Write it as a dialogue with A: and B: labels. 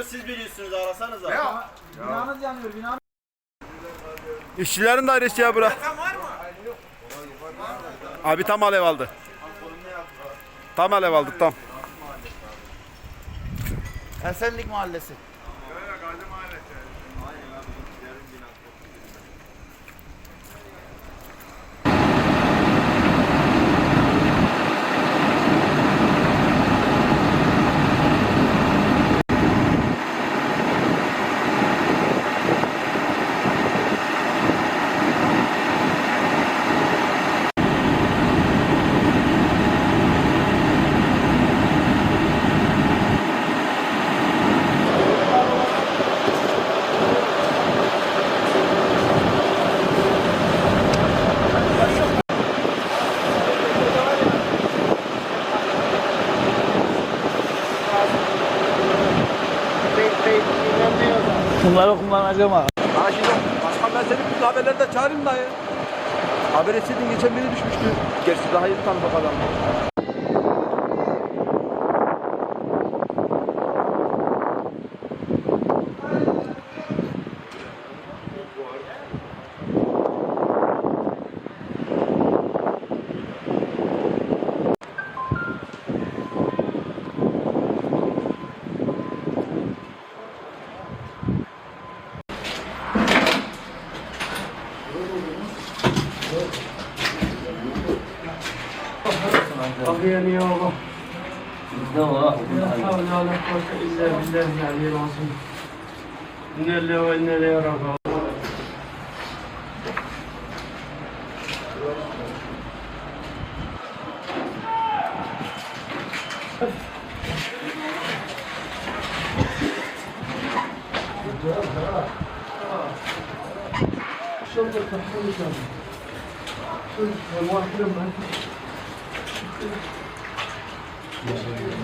A: Onu siz biliyorsunuz arasanıza.
B: Ya. Binanız yanıyor binanız.
C: İşçilerin dairesi ya bura. Abi tam alev aldı. Tam alev aldık tam.
B: Esenlik Mahallesi. Bunları kullanacağım abi.
C: Daha şimdi başkan ben seni bütün haberlerde çağırayım dayı. Haber etseydin geçen biri düşmüştü. Gerçi daha yeni tanıdık adam.
D: Hakkı
E: yanıyor Allah.
D: Bizde var. La havle
E: ve la kuvvete illa billahil aliyyil azim. İnne le ve inne le rafa. Yeah, yeah şurada kapatacağım. Şurada mahrum ben.